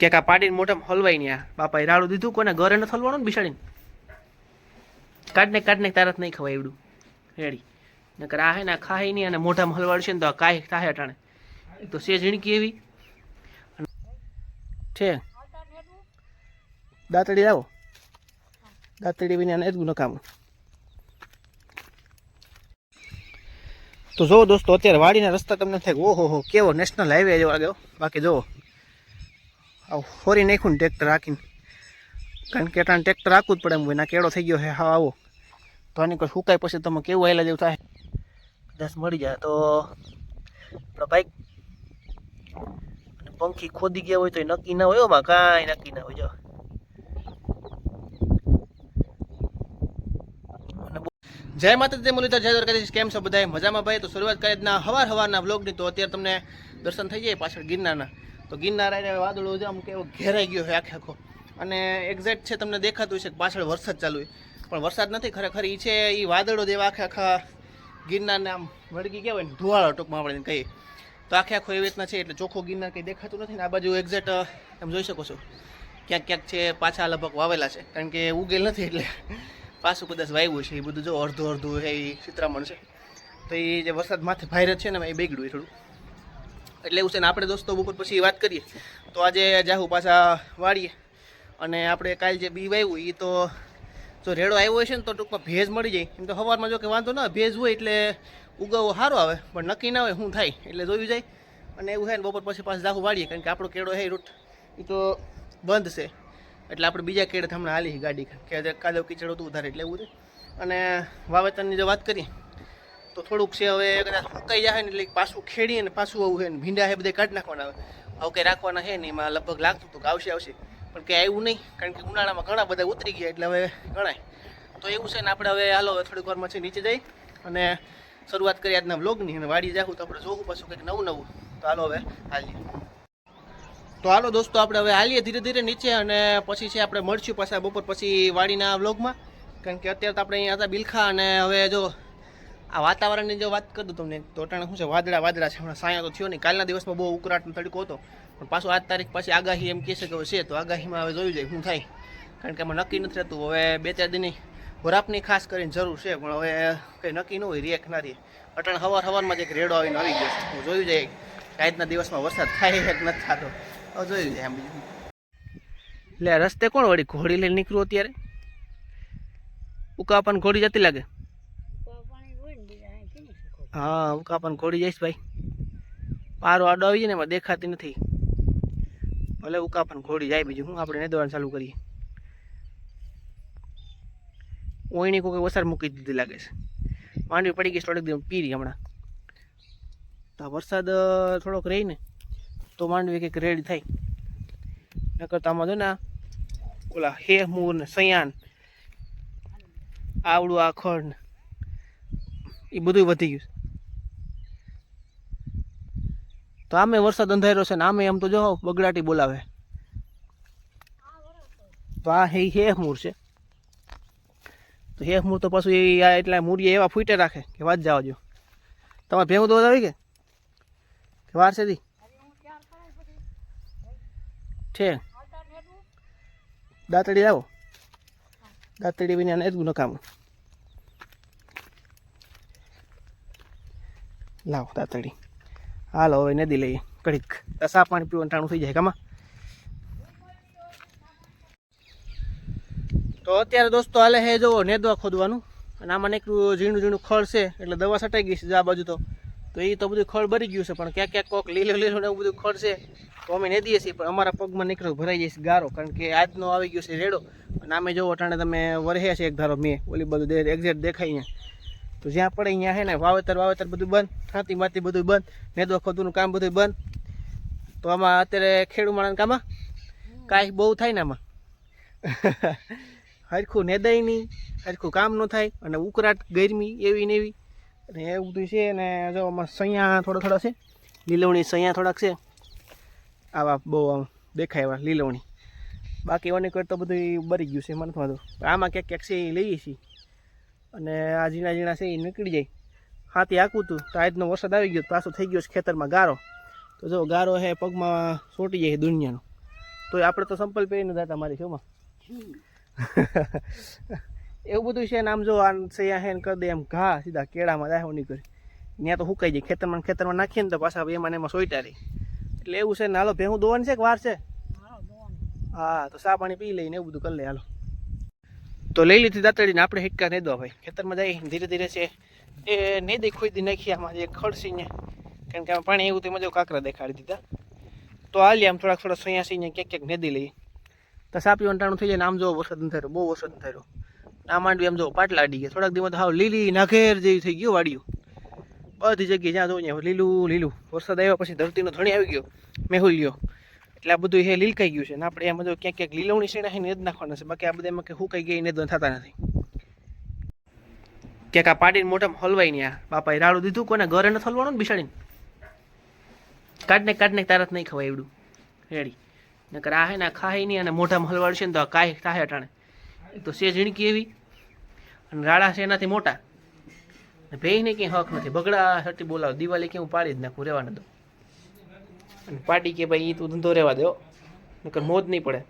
ક્યાંક કા પાડીને મોઢામાં હલવાઈ આ. બાપાએ રાડું દીધું કોને ઘરે નથી હલવાનું ને બિસાડીને કાઢને કાઢને તારત નહીં ખવાય એવડું. રેડી. નકર આ હે ને ખાય નહીં અને મોઢામાં હલવાડશે ને તો કાંઈ થાય અટાણે. તો છે ઝીણકી એવી. છે. દાંતડી આવો દાંતડી વિના એટલું નકામું તો જો દોસ્તો, અત્યારે વાડીના રસ્તા તમને થાય ઓહો હો કેવો નેશનલ હાઈવે જેવો લાગ્યો બાકી જુઓ. આવું ફોરી નાખ્યું ને ટ્રેક્ટર રાખીને કારણ કે અટાણે ટ્રેક્ટર રાખવું જ પડે એમ હોય ના કેળો થઈ ગયો છે હા આવો. તો આની કોઈ સુકાય પછી તમે કેવું આવેલા જેવું થાય. કદાચ મળી જાય તો બાઈક અને પંખી ખોદી ગયા હોય તો નક્કી ના હોય એમાં કાંઈ નક્કી ના હોય, જો. જય માતાજી મુરલીધર, જય દ્વારકાધીશ, કેમ છો બધા મજામાં ભાઈ? તો શરૂઆત કરી ના, હવાર હવારના વ્લોગની તો અત્યારે તમને દર્શન થઈ જાય પાછળ ગિરનારના. તો ગિરનાર આવીને વાદળો છે આમ કેવો ઘેરાઈ ગયો છે આખે આખો. અને એક્ઝેક્ટ છે તમને દેખાતું છે કે પાછળ વરસાદ ચાલુ હોય પણ વરસાદ નથી, ખરેખર એ છે એ વાદળો જેવા આખે આખા ગિરનારને આમ વળગી ગયા હોય ને, ધુવાળો ટૂંકમાં આપણે કહીએ. તો આખે આખો એવી રીતના છે, એટલે ચોખ્ખો ગિરનાર કંઈ દેખાતું નથી ને, આ બાજુ એક્ઝેક્ટ તમે જોઈ શકો છો. ક્યાંક ક્યાંક છે, પાછા લગભગ વાવેલા છે. કારણ કે ઉગેલ નથી એટલે પાછું કદાચ વાવ્યું છે એ બધું જો અડધું અડધું એ ચિત્રામણ છે. તો એ જે વરસાદ માથે ભાઈરત છે ને એ બેગડું થોડું. એટલે એવું છે ને આપણે દોસ્તો બપોર પછી વાત કરીએ. તો આજે જાહુ પાછા વાળીએ. અને આપણે કાલ જે બી વાવ્યું એ તો જો રેડો આવ્યો છે ને તો ટૂંકમાં ભેજ મળી જાય. એમ તો સવારમાં જો કે વાંધો ના, ભેજ હોય એટલે ઉગાવો સારો આવે, પણ નક્કી ના હોય શું થાય, એટલે જોયું જાય. અને એવું થાય ને બપોર પછી પાછું જાહુ વાળીએ, કારણ કે આપણો કેળો છે રૂટ એ તો બંધ છે. એટલે આપણે બીજા કેળે હમણાં હાલી ગાડી કે કાદવ કીચડ હતું ઉધારે એટલે એવું છે. અને વાવેતરની જો વાત કરીએ તો થોડુંક છે હવે કદાચ સુકાઈ જાય ને એટલે પાછું ખેડીએ ને પાછું આવું છે ને ભીંડા છે બધે કાઢી નાખવાના આવે આવું કંઈ રાખવાના છે ને, એમાં લગભગ લાગતું હતું કે આવશે આવશે. પણ કંઈ આવ્યું નહીં, કારણ કે ઉનાળામાં ઘણા બધા ઉતરી ગયા એટલે હવે ગણાય. તો એવું છે ને આપણે હવે હાલો, હવે થોડીક વારમાં છે નીચે જઈ અને શરૂઆત કરી આજના વ્લોગની અને વાડી જાઉં તો આપણે જોવું પાછું કંઈક નવું નવું. તો હાલો હવે હાલીએ. તો હાલો દોસ્તો, આપણે હવે હાલીએ ધીરે ધીરે નીચે અને પછી છે આપણે મળશું પાછા બપોર પછી વાડીના વ્લોગમાં. કારણ કે અત્યારે તો આપણે અહીંયા હતા બિલખા અને હવે જો આ વાતાવરણની જો વાત કરું તમને, તો અટાણે શું છે, વાદળા વાદળા છે, હમણાં સાયા તો થયો નહીં. કાલના દિવસમાં બહુ ઉકળાટનો તડકો હતો. પણ પાછું આજ તારીખ પછી આગાહી એમ કહે છે કે છે, તો આગાહીમાં હવે જોયું જાય શું થાય. કારણ કે એમાં નક્કી નથી રહેતું. હવે બે ચાર દિનની વરાપની ખાસ કરીને જરૂર છે, પણ હવે કંઈ નક્કી ન હોય રેક ના રહે. અટાણે હવાર હવારમાં જ એક રેડો આવીને આવી ગયો છે. હું જોયું જાય આજના દિવસમાં વરસાદ થાય કે નથી થતો હવે જોયું જાય એમ બીજું. એટલે રસ્તે કોણ વળી ઘોડી લઈને નીકળું અત્યારે? ઉકા પણ ઘોડી જતી લાગે. હા, હું પણ ઘોડી જઈશ ભાઈ. પારો આડો આવી જાય ને, એમાં દેખાતી નથી. ભલે ઉકા પણ ઘોડી જાય બીજું. હું આપણે નહીં દોડવાનું ચાલુ કરીએ. ઓયણી કોઈ વસાર મૂકી દીધી લાગે છે. માંડવી પડી ગઈ થોડીક દિવસ પીરી હમણાં. તો વરસાદ થોડોક રહી ને, તો માંડવી કંઈક રેડી થાય. નકર તો આમાં જો ને ઓલા ઓલા હેમૂર ને સયાન, આવડું આખળ ને એ બધું વધી ગયું છે. તો આમે વરસાદ અંધાર્યો છે ને આમે આમ તો જો બગડાટી બોલાવે. તો આ હે મૂર છે. તો હેમૂર તો પાછું એ આ એટલા મૂરીએ એવા ફૂટે રાખે કે વાત જવા જો તમારે ભેગું તો આવી કે? વાર છે દી? છે. દાંતડી આવો દાંતડી વિના એટલું નકામું લાવો દાંતડી. હાલો, હવે નદી લઈએ. કડીક સા પાણી પીવાનું ટાણું થઈ જાય, કામાં. તો અત્યારે દોસ્તો હાલે હે જોવો નેદવા ખોદવાનું. અને આમાં નીકળ્યું ઝીણું ઝીણું ખળ છે, એટલે દવા છટાઈ ગઈ છે આ બાજુ તો. તો એ તો બધું ખળ ભરી ગયું છે, પણ ક્યાંક ક્યાંક કોક લીલો લીલો ને એવું બધું ખળ છે. તો અમે નેદીએ છીએ, પણ અમારા પગમાં નીકળ્યો ભરાઈ જાય છે ગારો, કારણ કે આજનો આવી ગયો છે રેડો. અને આમે જોવો અટાણે તમે વરહ્યા છે એક ધારો મેં. ઓલી બધું એક્ઝેક્ટ દેખાય અહીંયા. તો જ્યાં પડે અહીંયા હે ને વાવેતર વાવેતર બધું બંધ ખાતી માતી બધું બંધ, નેદવા ખોદવાનું કામ બધું બંધ. તો આમાં અત્યારે ખેડૂ માણસ કામાં કાંઈ બહુ થાય ને આમાં? હરખું નેદાય નહીં, હરખું કામ ન થાય અને ઉકરાટ, ગરમી એવી ને એવી. અને એવું બધું છે ને જો આમાં સૈયા થોડા થોડા છે, લીલવણી સૈયા થોડાક છે. આવા બહુ આમ દેખાય એવા લીલવણી. બાકી એવાની કરતો બધું બરી ગયું છે મને વાંધો. આમાં ક્યાંક ક્યાંક છે એ લઈએ છીએ. અને આ ઝીણા ઝીણા છે એ નીકળી જાય. હાથી આખું હતું તો. આજનો વરસાદ આવી ગયો તો પાછો થઈ ગયો છે ખેતરમાં ગારો. તો જો ગારો હે પગમાં સોટી જાય દુનિયાનો. તોય આપણે તો સંપલ પહેરીને જતા મારી શોમાં. એવું બધું છે ને આમ જો આ સૈયા હે કરી દે એમ ઘા સીધા કેળામાં દાહો નહીં કરી ત્યાં તો સુકાઈ જાય ખેતરમાં ખેતરમાં નાખીએ ને તો પાછા એમાં એમાં સોઈટા રહી. એટલે એવું છે ને હાલો ભેહું દોવાની છે કે વાર છે? હા તો સા પાણી પી લઈને એવું બધું કરી લે હાલો. તો લઈ લીધી દાંતળીને આપણે હિટકા નહીં દો ભાઈ. ખેતરમાં જઈ ધીરે ધીરે છે. એ નહીં દઈ ખોઈ દી નાખી આમાં જે ખડસીને કારણ કે આમાં પાણી એવું તેમાં જો કાંકરા દેખાડી દીધા. તો હાલી આમ થોડાક થોડા સોયા સીને ક્યાંક ક્યાંક નેદી લઈએ તો સાપી વંટાણું થઈ જાય ને આમ જો વરસાદ થયો બહુ વરસાદ થયો આ માંડવી આમ જો પાટલા અડી ગયા. થોડાક દિવસ હાવ લીલી નાઘેર જેવી થઈ ગયું વાડ્યું. બધી જગ્યાએ જ્યાં જોઉં લીલું લીલું. વરસાદ આવ્યો પછી ધરતીનો ધણી આવી ગયો. મેહુલ્યો એટલે આ બધું એ લીલકાઈ ગયું છે. ને આપણે એમાં જો ક્યાંક ક્યાંક લીલવણી શેણા ને જ નાખવાના છે. બાકી આ બધા એમાં કે કઈ ગઈ ને થતા નથી. ક્યાંક આ પાડીને મોટામાં હલવાઈ નહીં આ. બાપાએ રાડું દીધું, કોને ઘરે નથી હલવાનું ને બિસાડીને કાઢને કાઢને તારત નહીં ખવાય એવડું. રેડી. નકર આ હે ને ખાય નહીં અને મોઢામાં હલવાડશે ને તો આ કાંઈ થાય અટાણે. તો સે ઝીણકી એવી. અને રાડા છે એનાથી મોટા. ને ભેયને કંઈ હક નથી. બગડા હટી બોલાવ. દિવાળી કે હું પાડી જ નાખું. રહેવા ન દઉં અને પાર્ટી કે ભાઈ એ તું ધંધો રહેવા દો નકર મોજ નહીં પડે.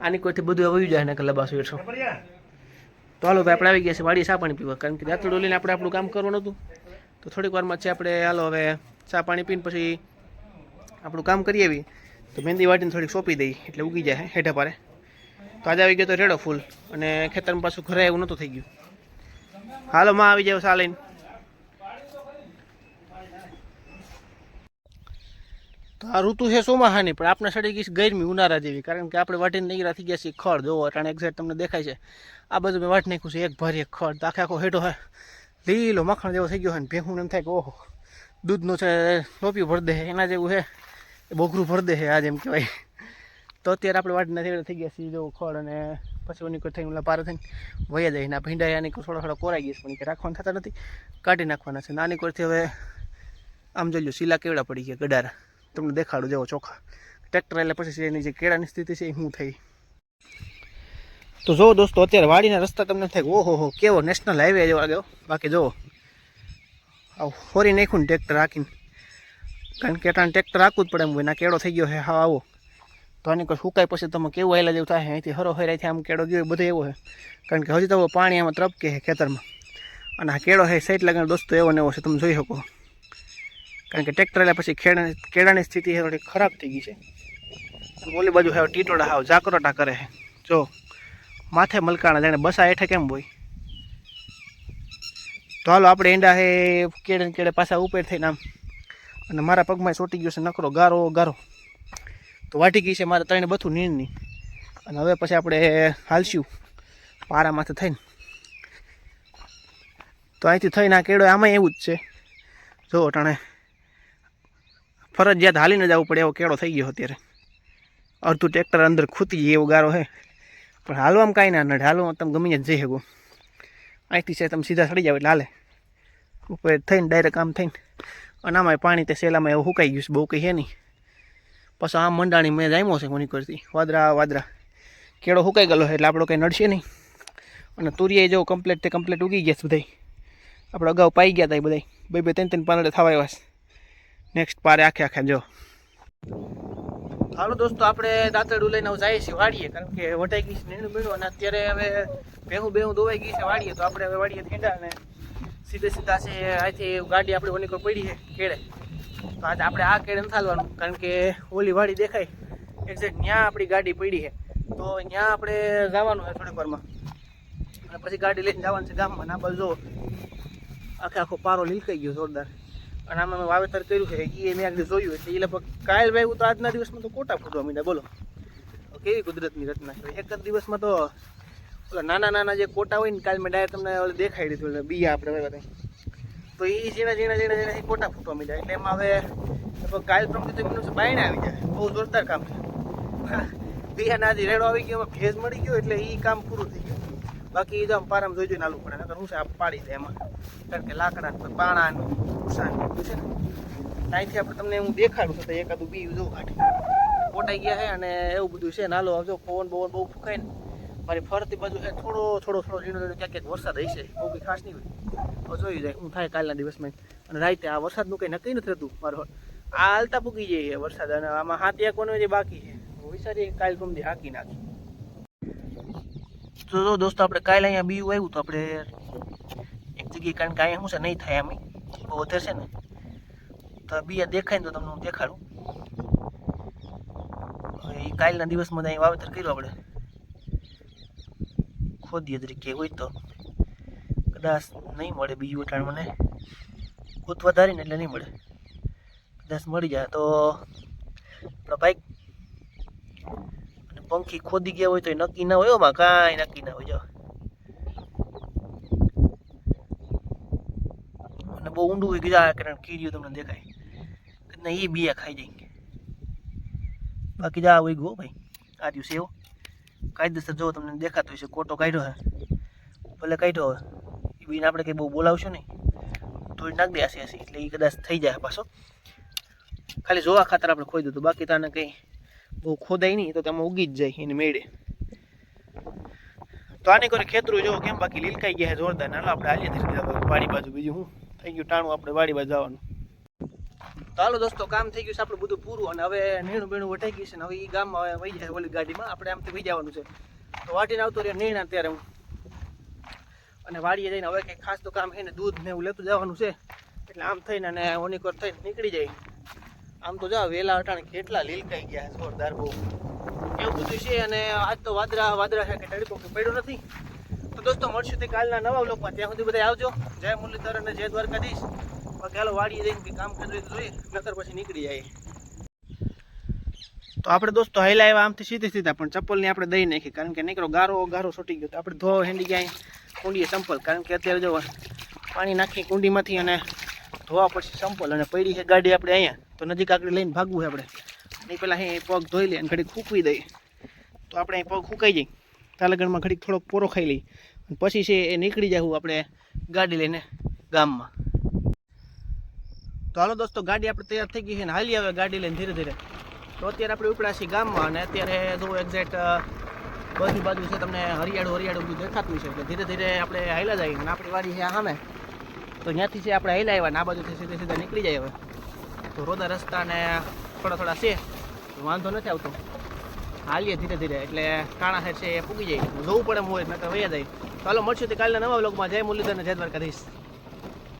આની કોઈથી બધું વયું જાય નકર લબાસો એટલો તો હાલો ભાઈ, આપણે આવી ગયા છે વાડી ચા પાણી પીવા. કારણ કે દાંતડો લઈને આપણે આપણું કામ કરવાનું હતું. તો થોડીક વારમાં છે આપણે, હાલો હવે ચા પાણી પીને પછી આપણું કામ કરી આવી. તો મહેંદી વાટીને થોડીક સોંપી દઈ, એટલે ઉગી જાય હેઠા પારે. તો આજે આવી ગયો તો રેડો ફૂલ. અને ખેતરમાં પાછું ઘરે એવું નહોતું થઈ ગયું. હાલો, માં આવી જાવ સા તો આ ઋતુ છે ચોમાહાની પણ આપણે સડી ગઈ ગરમી ઉનાળા જેવી, કારણ કે આપણે વાટીને નીકળ્યા થઈ ગયા છીએ ખડ, જોવો, અટાણે એક્ઝેક્ટ તમને દેખાય છે. આ બધું મેં વાટી નાખ્યું છે એક ભારી એક ખડ આખે આખો હેઠો હે. લીલો મખણ જેવો થઈ ગયો હોય ને ભેહું એમ થાય કે ઓહો, દૂધનું છે લોપિયું ભર દે એના જેવું છે એ બોઘરું ભર દે છે આ જેમ કહેવાય. તો અત્યારે આપણે વાટીને નીકળ્યા થઈ ગયા જો ખડ અને પછી ઓની કોઈ થઈને ઓલા પાર થઈને વયા જાય ના ભીંડા આની કોઈ થોડા થોડા કોરાઈ ગયા પણ કે રાખવાના થતા નથી. કાઢી નાખવાના છે. નાની કોરથી હવે, આમ જોઈ લો, શીલા કેવડા પડી ગયા ગડારા. તમને દેખાડું જેવો ચોખા. ટ્રેક્ટર એટલે પછી એની જે કેળાની સ્થિતિ છે એ શું થઈ? તો જો દોસ્તો, અત્યારે વાડીના રસ્તા તમને થાય ઓહો હો કેવો નેશનલ હાઈવે જેવો લાગ્યો બાકી જુઓ આવું ફોરી નાખ્યું ને ટ્રેક્ટર રાખીને કારણ કે અટાણે ટ્રેક્ટર રાખવું જ પડે એમ હોય ના કેળો થઈ ગયો છે, હા, આવો. તો આની કોઈ સુકાય પછી તમે કેવું આવેલા જેવું થાય, અહીંથી હરો હરાઈથી આમ કેળો ગયો બધો એવો છે. કારણ કે હજી તો પાણી આમાં ત્રપકે છે ખેતરમાં. અને આ કેળો છે, સાઈડ લગાડ દોસ્તો એવો ને એવો છે, તમે જોઈ શકો. કારણ કે ટ્રેક્ટર એટલે પછી ખેડા કેળાની સ્થિતિ છે થોડી ખરાબ થઈ ગઈ છે. ઓલી બાજુ હવે ટીટોડા હાવ જાકરોટા કરે છે. જો, માથે મલકાણા જાણે બસા હેઠે કેમ હોય? તો હાલો, આપણે ઈંડા હે કેળે કેળે પાછા ઉપર થઈને આમ. અને મારા પગમાં ચોટી ગયો છે નકરો, ગારો ગારો. તો વાટી ગઈ છે મારે ત્રણે બથું નીરની અને હવે પછી આપણે હાલશું, પારામાંથી થઈને. તો અહીંથી થઈને આ કેળો આમાં એવું જ છે. જો અટાણે ફરજિયાત હાલીને જવું પડે એવો કેળો થઈ ગયો અત્યારે. અડધું ટ્રેક્ટર અંદર ખૂતી જાય એવો ગારો છે પણ હાલવામાં કાંઈ ના નડે. હાલવામાં તમે ગમી જઈ શકો. અહીંથી છે તમે સીધા સડી જાવ એટલે હાલે. ઉપર થઈને ડાયરેક્ટ આમ થઈને. અને આમાં પાણી તે સેલામાં એવું સુકાઈ ગયું છે, બહુ કંઈ છે નહીં. પછી આમ મંડાણી મેં જામ્યો છે મની કરતી. વાદરા વાદરા. કેળો સુકાઈ ગયેલો એટલે આપણો કંઈ નડશે નહીં. અને તુરિયા જો કમ્પ્લેટ તે કમ્પ્લેટ ઉગી ગયા છે બધા આપણે અગાઉ પાઈ ગયા હતા એ બધા બે બે, ત્રણ ત્રણ પાંદડે થવા આવ્યા છે. નેક્સ્ટ પારે આખે આખે જો. હાલો દોસ્તો, આપણે દાંતરડું લઈને જઈએ છીએ વાડીએ, કારણ કે વટાઈ ગઈ છે, નીણું બીણું અને અત્યારે હવે ભેહું બેહું દોવાઈ ગઈ છે વાડીએ, તો આપણે હવે વાડીએ ખેંડા અને સીધે સીધા છે, અહીંથી ગાડી આપણે ઓની કોઈ પડી છે કેળે. તો આજે આપણે આ કેળે નથી હાલવાનું, કારણ કે ઓલી વાડી દેખાય. એક્ઝેક્ટ ત્યાં આપણી ગાડી પડી છે. તો ત્યાં આપણે જવાનું છે થોડીક વારમાં. અને પછી ગાડી લઈને જવાનું છે ગામમાં. ના બાજુ આખે આખો પારો લીલકાઈ ગયો જોરદાર. અને આમાં મેં વાવેતર કર્યું છે, એ મેં આગળ જોયું એટલે એ લગભગ કાયલ વાવ્યું તો આજના દિવસમાં તો કોટા ફૂટવા માંડ્યા, બોલો. કેવી કુદરતની રચના છે? એક જ દિવસમાં તો ઓલા નાના નાના જે કોટા હોય ને, કાલ મેં ડાયરેક્ટ તમને દેખાડી દીધું એટલે બીયા આપણે વાવ્યા તો એ ઝીણા ઝીણા ઝીણા ઝીણા કોટા ફૂટવા માંડ્યા, એટલે એમાં હવે લગભગ કાયલ પ્રમાણે તો એમનું બાયણે આવી જાય બહુ જોરદાર કામ છે. બિયાના આજે રેડો આવી ગયો ભેજ મળી ગયો, એટલે એ કામ પૂરું થઈ ગયું. બાકી આમ પારામાં જોઈ જોઈને નાલું પડે, નકર હું આ પાડી દે એમાં. કારણ કે લાકડા પાણા ને ભૂસા ને છે ને. ત્યાંથી આપણે તમને હું દેખાડું છું એકાદું બી જો કાઢી. પોટાઈ ગયા છે અને એવું બધું છે નાલો આવજો, પવન બવન બહુ ફૂંકાય ને. મારી ફરતી બાજુ છે થોડો થોડો થોડો ઝીણો ઝીણો ક્યાંક વરસાદ હશે, બહુ કંઈ ખાસ નહીં હોય. જોઈ જાય હું થાય કાલના દિવસમાં અને રાતે આ વરસાદનું કંઈ નક્કી નથી થતું મારો. આ હાલતા પૂકી છે વરસાદ, અને આમાં હાથ એક જે બાકી છે. વિચારીએ કાલ ગમતી હાકી નાખી તો જો દોસ્તો, આપણે કાલે અહીંયા બીયું આવ્યું તો આપણે એક જગ્યાએ કારણ કે અહીંયા શું છે, નહીં થાય અમે બહુ વધારે છે ને. તો બીયા દેખાય ને તો તમને હું દેખાડું. એ કાલના દિવસમાં અહીં વાવેતર કર્યું આપણે. ખોદીએ તરીકે હોય તો. કદાચ નહીં મળે બીજું વટાણ મને. કૂત ધારીને એટલે નહીં મળે. કદાચ મળી જાય તો આપણો બાઈક પંખી ખોદી ગયા હોય તો નક્કી ના હોય એમાં કાંઈ નક્કી ના હોય, જો. અને બહુ ઊંડું હોય ગયા કારણ કીડીઓ તમને દેખાય. ને એ બિયા ખાઈ જાય. બાકી જા હોય ગયો ભાઈ. આ દિવસે એવો કાયદેસર જો તમને દેખાતો હશે કોટો કાઢ્યો હે. ભલે કાઢ્યો હવે એ બીને આપણે કંઈ બહુ બોલાવશું નહીં. થોડી નાખ દે હશે એટલે એ કદાચ થઈ જાય પાછો. ખાલી જોવા ખાતર આપણે ખોઈ દીધું. બાકી તાને કંઈ બહુ ખોદાય નહીં, તો તેમાં ઉગી જ જાય એને મેળે. તો આને કરે ખેતરું જોવો કેમ બાકી લીલકાઈ ગયા જોરદાર. ના આપણે હાલીએ ધીરે વાડી બાજુ બીજું હું? થઈ ગયું ટાણું, આપણે વાડી બાજુ જવાનું. તો હાલો દોસ્તો, કામ થઈ ગયું છે આપણું બધું પૂરું અને હવે નીણું બીણું વટાઈ ગયું છે ને હવે એ ગામમાં હવે વહી જાય ઓલી ગાડીમાં. આપણે આમથી વહી જવાનું છે. તો વાટીને આવતો રહ્યો, નીણા અત્યારે હું. અને વાડીએ જઈને હવે કંઈ ખાસ તો કામ છે ને, દૂધ ને એવું લેતું જવાનું છે. એટલે આમ થઈને અને ઓનીકોર થઈને નીકળી જાય. આમ તો જા, વેલા અટાણ કેટલા લીલકાઈ ગયા જોરદાર બહુ. એવું બધું છે અને આજ તો વાદળા વાદળા છે કે તડકો કે પડ્યો નથી. તો દોસ્તો, મળશું તે કાલના નવા બ્લોગમાં ત્યાં સુધી બધા આવજો. જય મુરલીધર અને જય દ્વારકાધીશ. બાકી હાલો દઈને કામ કરવું જોઈએ, નકર પછી નીકળી જાય. તો આપણે દોસ્તો હાઈલા આવ્યા આમથી સીધી સીધા, પણ ચપ્પલની આપણે દઈ નાખી. કારણ કે નીકળો, ગારો ગારો છૂટી ગયો. તો આપણે ધો હેંડી ગયા કુંડીએ ચંપલ. કારણ કે અત્યારે જો પાણી નાખી કુંડીમાંથી અને ધોવા પછી સંપલ અને પડી છે ગાડી આપણે અહીંયા. તો નજીક આગળ લઈને ભાગવું છે આપણે. એ પહેલાં અહીં પગ ધોઈ લઈએ અને ઘડીક ફૂંકવી દઈએ તો આપણે અહીં પગ ફૂંકાઈ જાય. તાલગઢમાં ઘડીક થોડોક પોરો ખાઈ લઈ. અને પછી છે એ નીકળી જવું આપણે ગાડી લઈને ગામમાં. તો હાલો દોસ્તો, ગાડી આપણે તૈયાર થઈ ગઈ છે ને હાલી આવે ગાડી લઈને ધીરે ધીરે. તો અત્યારે આપણે ઉપડા છીએ ગામમાં અને અત્યારે જો એક્ઝેક્ટ બધી બાજુ છે તમને હરિયાળું હરિયાળું બધું દેખાતું છે. એટલે ધીરે ધીરે આપણે હાલ્યા જઈએ અને આપણી વાડી છે સામે. તો ત્યાંથી છે આપણે હેલા આવ્યા ને આ બાજુથી સીધે સીધા નીકળી જાય હવે. તો રોદા રસ્તા ને થોડા થોડા છે વાંધો નથી આવતો. હાલીએ ધીરે ધીરે, એટલે કાણા છે એ પૂગી જાય. જવું પડે મોય નકર વૈયા જાય. ચાલો મળશું તે કાલના નવા બ્લોગમાં જય મુરલીધર ને જય દ્વારકાધીશ.